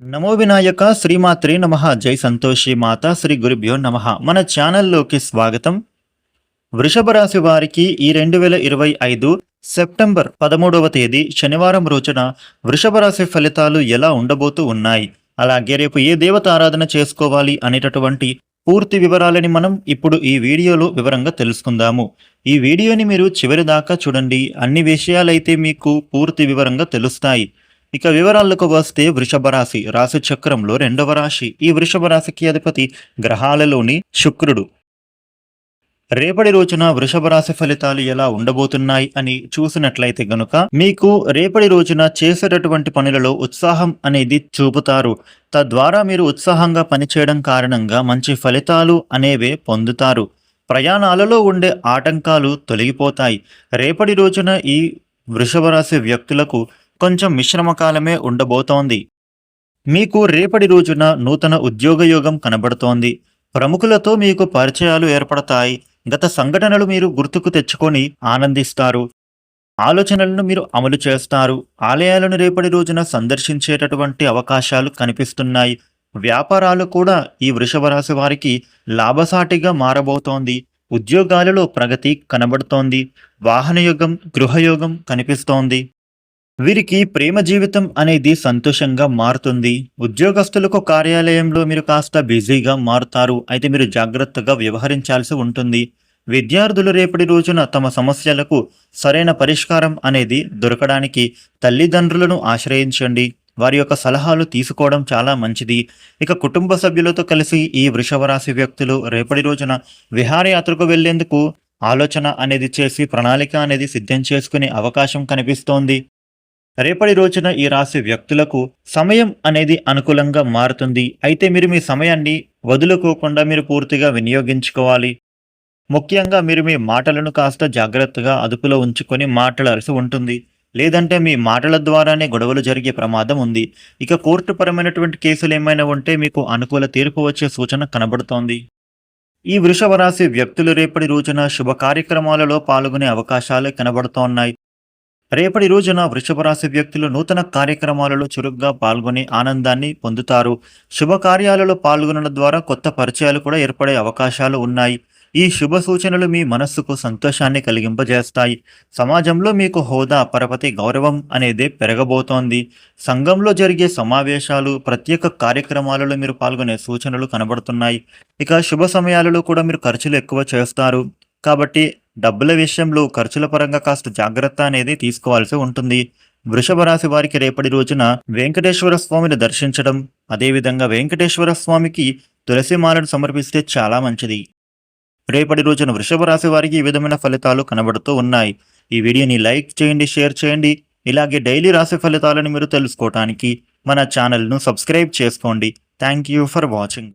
నమో వినాయక శ్రీమాత్రి నమ జై సంతోషి మాత శ్రీ గురుభ్యో నమ. మన ఛానల్లోకి స్వాగతం. వృషభ రాశి వారికి ఈ రెండు వేల ఇరవై ఐదు సెప్టెంబర్ పదమూడవ తేదీ శనివారం రోజున వృషభ రాశి ఫలితాలు ఎలా ఉండబోతూ ఉన్నాయి? అలాగే రేపు ఏ దేవత ఆరాధన చేసుకోవాలి అనేటటువంటి పూర్తి వివరాలని మనం ఇప్పుడు ఈ వీడియోలో వివరంగా తెలుసుకుందాము. ఈ వీడియోని మీరు చివరి దాకా చూడండి. అన్ని విషయాలైతే మీకు పూర్తి వివరంగా తెలుస్తాయి. ఇక వివరాలకు వస్తే వృషభ రాశి రాశి చక్రంలో రెండవ రాశి. ఈ వృషభ రాశికి అధిపతి గ్రహాలలోని శుక్రుడు. రేపటి రోజున వృషభ రాశి ఫలితాలు ఎలా ఉండబోతున్నాయి అని చూసినట్లయితే గనుక మీకు రేపటి రోజున చేసేటటువంటి పనులలో ఉత్సాహం అనేది చూపుతారు. తద్వారా మీరు ఉత్సాహంగా పనిచేయడం కారణంగా మంచి ఫలితాలు అనేవే పొందుతారు. ప్రయాణాలలో ఉండే ఆటంకాలు తొలగిపోతాయి. రేపటి రోజున ఈ వృషభ రాశి వ్యక్తులకు కొంచెం మిశ్రమ కాలమే ఉండబోతోంది. మీకు రేపటి రోజున నూతన ఉద్యోగయోగం కనబడుతోంది. ప్రముఖులతో మీకు పరిచయాలు ఏర్పడతాయి. గత సంఘటనలు మీరు గుర్తుకు తెచ్చుకొని ఆనందిస్తారు. ఆలోచనలను మీరు అమలు చేస్తారు. ఆలయాలను రేపటి రోజున సందర్శించేటటువంటి అవకాశాలు కనిపిస్తున్నాయి. వ్యాపారాలు కూడా ఈ వృషభ రాశి వారికి లాభసాటిగా మారబోతోంది. ఉద్యోగాలలో ప్రగతి కనబడుతోంది. వాహనయోగం గృహయోగం కనిపిస్తోంది. వీరికి ప్రేమ జీవితం అనేది సంతోషంగా మారుతుంది. ఉద్యోగస్తులకు కార్యాలయంలో మీరు కాస్త బిజీగా మారుతారు. అయితే మీరు జాగ్రత్తగా వ్యవహరించాల్సి ఉంటుంది. విద్యార్థులు రేపటి రోజున తమ సమస్యలకు సరైన పరిష్కారం అనేది దొరకడానికి తల్లిదండ్రులను ఆశ్రయించండి. వారి యొక్క సలహాలు తీసుకోవడం చాలా మంచిది. ఇక కుటుంబ సభ్యులతో కలిసి ఈ వృషభ రాశి వ్యక్తులు రేపటి రోజున విహారయాత్రకు వెళ్ళేందుకు ఆలోచన అనేది చేసి ప్రణాళిక అనేది సిద్ధం చేసుకునే అవకాశం కనిపిస్తోంది. రేపటి రోజున ఈ రాశి వ్యక్తులకు సమయం అనేది అనుకూలంగా మారుతుంది. అయితే మీరు మీ సమయాన్ని వదులుకోకుండా మీరు పూర్తిగా వినియోగించుకోవాలి. ముఖ్యంగా మీరు మీ మాటలను కాస్త జాగ్రత్తగా అదుపులో ఉంచుకొని మాట్లాడాల్సి ఉంటుంది. లేదంటే మీ మాటల ద్వారానే గొడవలు జరిగే ప్రమాదం ఉంది. ఇక కోర్టు పరమైనటువంటి కేసులు ఏమైనా ఉంటే మీకు అనుకూల తీర్పు వచ్చే సూచన కనబడుతోంది. ఈ వృషభ రాశి వ్యక్తులు రేపటి రోజున శుభ కార్యక్రమాలలో పాల్గొనే అవకాశాలు కనబడుతోన్నాయి. రేపటి రోజున వృషభ రాశి వ్యక్తులు నూతన కార్యక్రమాలలో చురుగ్గా పాల్గొని ఆనందాన్ని పొందుతారు. శుభకార్యాలలో పాల్గొనడం ద్వారా కొత్త పరిచయాలు కూడా ఏర్పడే అవకాశాలు ఉన్నాయి. ఈ శుభ సూచనలు మీ మనస్సుకు సంతోషాన్ని కలిగింపజేస్తాయి. సమాజంలో మీకు హోదా పరపతి గౌరవం అనేది పెరగబోతోంది. సంఘంలో జరిగే సమావేశాలు ప్రత్యేక కార్యక్రమాలలో మీరు పాల్గొనే సూచనలు కనబడుతున్నాయి. ఇక శుభ సమయాలలో కూడా మీరు ఖర్చులు ఎక్కువ చేస్తారు. కాబట్టి డబ్బుల విషయంలో ఖర్చుల పరంగా కాస్త జాగ్రత్త అనేది తీసుకోవాల్సి ఉంటుంది. వృషభ రాశి వారికి రేపటి రోజున వెంకటేశ్వర స్వామిని దర్శించడం అదేవిధంగా వెంకటేశ్వర స్వామికి తులసి మాలను సమర్పిస్తే చాలా మంచిది. రేపటి రోజున వృషభ రాశి వారికి ఈ విధమైన ఫలితాలు కనబడుతూ ఉన్నాయి. ఈ వీడియోని లైక్ చేయండి షేర్ చేయండి. ఇలాగే డైలీ రాశి ఫలితాలను మీరు తెలుసుకోవటానికి మన ఛానల్ను సబ్స్క్రైబ్ చేసుకోండి. Thank you for watching.